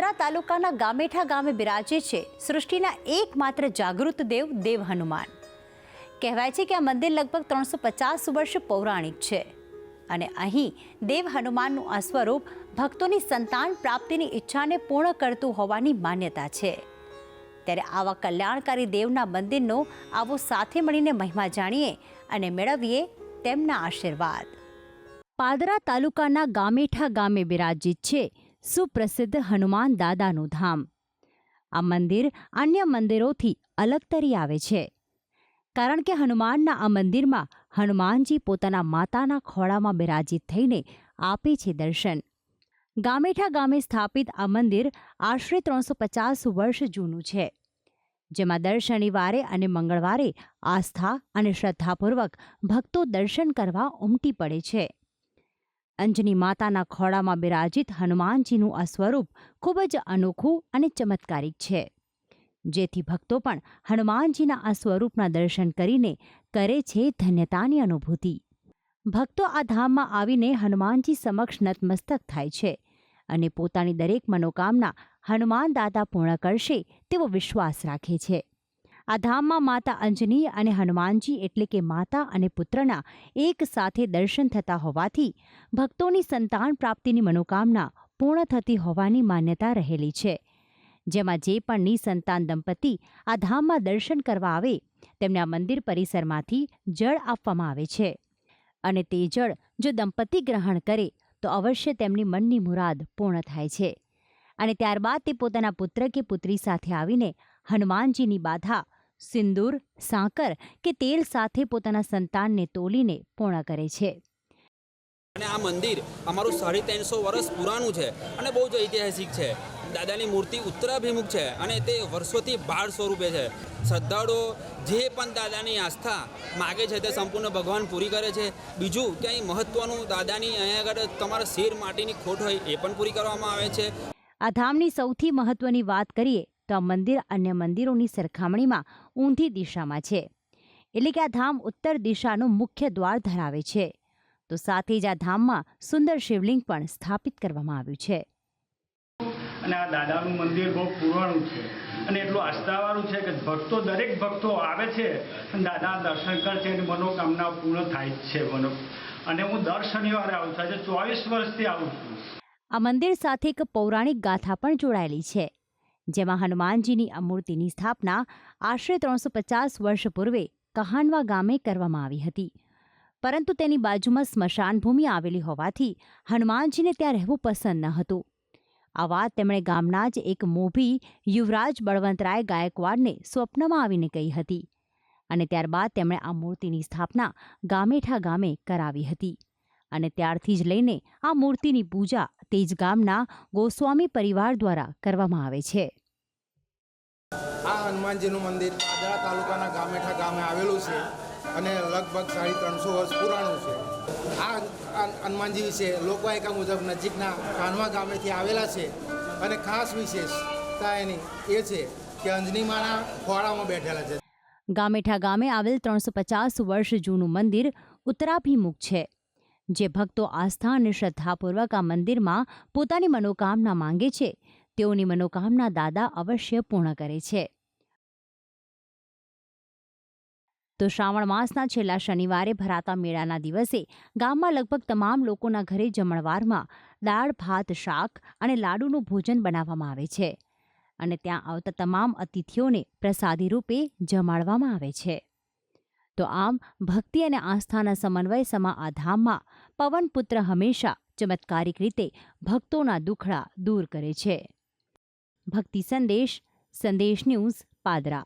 પાદરા તાલુકાના ગામેઠા ગામે બિરાજે છે. સૃષ્ટિના એકમાત્ર જાગૃત દેવ દેવ હનુમાન. કહેવાય છે કે આ મંદિર લગભગ ત્રણસો પચાસ વર્ષ પૌરાણિક છે. અને અહીં દેવ હનુમાનનું આ સ્વરૂપ ભક્તોની સંતાન પ્રાપ્તિની ઈચ્છાને પૂર્ણ કરતું હોવાની માન્યતા છે. ત્યારે આવા કલ્યાણકારી દેવના મંદિરનો આવો સાથે મળીને મહિમા જાણીએ અને મેળવીએ તેમના આશીર્વાદ. પાદરા તાલુકાના ગામેઠા ગામે બિરાજિત છે. સુપ્રસિદ્ધ હનુમાન દાદાનું ધામ. આ મંદિર અન્ય મંદિરોથી અલગ તરી આવે છે. કારણ કે હનુમાનના આ મંદિરમાં હનુમાનજી પોતાના માતાના ખોળામાં બિરાજિત થઈને આપે છે દર્શન. ગામેઠા ગામે સ્થાપિત આ મંદિર આશરે ત્રણસો પચાસ વર્ષ જૂનું છે. જેમાં દર શનિવારે અને મંગળવારે આસ્થા અને શ્રદ્ધાપૂર્વક ભક્તો દર્શન કરવા ઉમટી પડે છે. અંજની માતાના ખોળામાં બિરાજિત હનુમાનજીનું આ સ્વરૂપ ખૂબ જ અનોખું અને ચમત્કારિક છે. જેથી ભક્તો પણ હનુમાનજીના આ સ્વરૂપના દર્શન કરીને કરે છે ધન્યતાની અનુભૂતિ. ભક્તો આ ધામમાં આવીને હનુમાનજી સમક્ષ નતમસ્તક થાય છે અને પોતાની દરેક મનોકામના હનુમાન દાદા પૂર્ણ કરશે તેવો વિશ્વાસ રાખે છે. આ ધામમાં માતા અંજની અને હનુમાનજી એટલે કે માતા અને પુત્રના એક સાથે દર્શન થતા હોવાથી ભક્તોની સંતાન પ્રાપ્તિની મનોકામના પૂર્ણ થતી હોવાની માન્યતા રહેલી છે. જેમાં જે પણ નિસંતાન દંપતી આ ધામમાં દર્શન કરવા આવે, તેમને આ મંદિર પરિસરમાંથી જળ આપવામાં આવે છે. અને તે જળ જો દંપતી ગ્રહણ કરે, તો અવશ્ય તેમની મનની મુરાદ પૂર્ણ થાય છે. અને ત્યારબાદ તે પોતાના પુત્ર કે પુત્રી સાથે આવીને હનુમાનજીની બાધા સિંદૂર સાકર કે તેલ સાથે પોતાના સંતાનને તોલીને પૂર્ણ કરે છે. અને આ મંદિર અમારું સાડી ત્રણસો વર્ષ પુરાણું છે અને બહુ જ ઐતિહાસિક છે. દાદાની મૂર્તિ ઉત્તરાભિમુખ છે અને તે વર્ષોથી બાળ સ્વરૂપે છે. શ્રદ્ધાળુઓ જે પણ દાદાની આસ્થા માગે છે તે સંપૂર્ણ ભગવાન પૂરી કરે છે. બીજું ક્યાંય મહત્વનું દાદાની અહીંયા આગળ તમારા શેર માટીની ખોટ હોય એ પણ પૂરી કરવામાં આવે છે. આ ધામની સૌથી મહત્વની વાત કરીએ તો આ મંદિર અન્ય મંદિરોની સરખામણીમાં ઊંધી દિશામાં છે. એટલે કે આ ધામ ઉત્તર દિશાનું મુખ્ય દ્વાર ધરાવે છે. તો સાથે જ આ ધામમાં સુંદર શિવલિંગ પણ સ્થાપિત કરવામાં આવ્યું છે. અને આ દાદાનું મંદિર બહુ પુરાણું છે. અને એટલું આસ્થાવાળું છે કે ભક્તો દરેક ભક્તો આવે છે અને દાદા દર્શન કરે છે એની મનોકામના પૂર્ણ થાય છે મનો. અને હું દર શનિવારે આવું છું. આજે ચોવીસ વર્ષથી આવું છું. આ મંદિર સાથે એક પૌરાણિક ગાથા પણ જોડાયેલી છે. જેમાં હનુમાનજીની આ મૂર્તિની સ્થાપના આશરે ત્રણસો પચાસ વર્ષ પૂર્વે કહાનવા ગામે કરવામાં આવી હતી. પરંતુ તેની બાજુમાં સ્મશાન ભૂમિ આવેલી હોવાથી હનુમાનજીને ત્યાં રહેવું પસંદ ન હતું. આ વાત તેમણે ગામના જ એક મોભી યુવરાજ બળવંતરાય ગાયકવાડને સ્વપ્નમાં આવીને કહી હતી અને ત્યારબાદ તેમણે આ મૂર્તિની સ્થાપના ગામેઠા ગામે કરાવી હતી અને ત્યારથી જ લઈને આ મૂર્તિની પૂજા તેજ ગામના ગોસ્વામી પરિવાર દ્વારા કરવામાં આવે છે. આ હનુમાનજીનું મંદિર પાદરા તાલુકાના ગામેઠા ગામે આવેલું છે અને લગભગ સાડી ત્રણસો વર્ષ પુરાણું છે. આ હનુમાનજી વિશે લોકવાયકા મુજબ નજીકના કાનવા ગામેથી આવેલા છે અને ખાસ વિશેષતા એની એ છે કે અંજનીમાના ખોળામાં બેઠેલા છે. ગામેઠા ગામે આવેલ ત્રણસો પચાસ વર્ષ જૂનું મંદિર ઉત્તરાભિમુખ છે, જે ભક્તો આસ્થા અને શ્રદ્ધાપૂર્વક આ મંદિરમાં પોતાની મનોકામના માંગે છે તેઓની મનોકામના દાદા અવશ્ય પૂર્ણ કરે છે. તો શ્રાવણ માસના છેલ્લા શનિવારે ભરાતા મેળાના દિવસે ગામમાં લગભગ તમામ લોકોના ઘરે જમણવારમાં દાળ, ભાત, શાક અને લાડુનું ભોજન બનાવવામાં આવે છે અને ત્યાં આવતા તમામ અતિથિઓને પ્રસાદી રૂપે જમાડવામાં આવે છે. તો આમ ભક્તિ અને આસ્થાના સમન્વય સમા આ ધામમાં પવનપુત્ર હંમેશા ચમત્કારિક રીતે ભક્તોના દુખડા દૂર કરે છે. ભક્તિ સંદેશ સંદેશ ન્યૂઝ પાદરા.